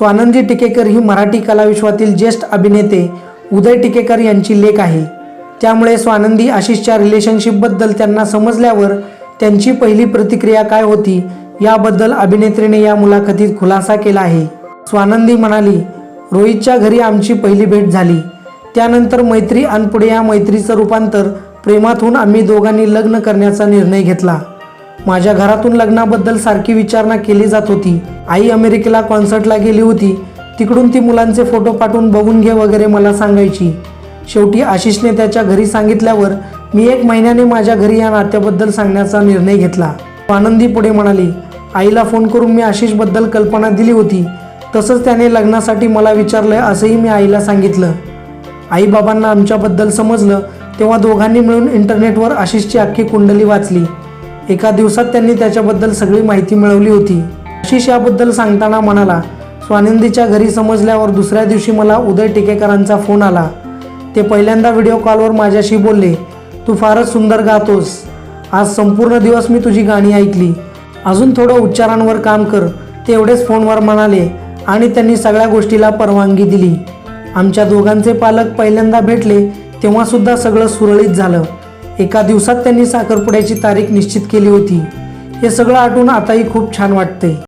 स्वानंदी टिकेकर ही मराठी कलाविश्वातील ज्येष्ठ अभिनेते उदय टिकेकर यांची लेख आहे. त्यामुळे स्वानंदी आशिषच्या रिलेशनशिपबद्दल त्यांना समजल्यावर त्यांची पहिली प्रतिक्रिया काय होती याबद्दल अभिनेत्रीने या मुलाखतीत खुलासा केला आहे. स्वानंदी म्हणाली रोहितच्या घरी आमची पहिली भेट झाली. त्यानंतर मैत्री आणि पुढे या मैत्रीचं रूपांतर प्रेमातून आम्ही दोघांनी लग्न करण्याचा निर्णय घेतला. माझ्या घरातून लग्नाबद्दल सारखी विचारणा केली जात होती. आई अमेरिकेला कॉन्सर्टला गेली होती. तिकडून ती मुलांचे फोटो पाठवून बघून घे वगैरे मला सांगायची. शेवटी आशिषने त्याच्या घरी सांगितल्यावर मी एक महिन्याने माझ्या घरी या नात्याबद्दल सांगण्याचा निर्णय घेतला. आनंदी पुढे म्हणाली आईला फोन करून मी आशिषबद्दल कल्पना दिली होती. तसंच त्याने लग्नासाठी मला विचारलं असंही मी आईला सांगितलं. आईबाबांना आमच्याबद्दल समजलं तेव्हा दोघांनी मिळून इंटरनेटवर आशिषची अख्खी कुंडली वाचली. एका दिवसात त्यांनी त्याच्याबद्दल सगळी माहिती मिळवली होती. आशिष याबद्दल सांगताना म्हणाला स्वानंदीच्या घरी समजल्यावर दुसऱ्या दिवशी मला उदय टिकेकरांचा फोन आला. ते पहिल्यांदा व्हिडिओ कॉलवर माझ्याशी बोलले तू फारच सुंदर गातोस. आज संपूर्ण दिवस मी तुझी गाणी ऐकली. अजून थोडं उच्चारांवर काम कर. ते एवढेच फोनवर म्हणाले आणि त्यांनी सगळ्या गोष्टीला परवानगी दिली. आमच्या दोघांचे पालक पहिल्यांदा भेटले तेव्हा सुद्धा सगळं सुरळीत झालं. एका दिवसात त्यांनी साखरपुड्याची तारीख निश्चित केली होती. हे सगळं आठवून आताही खूप छान वाटते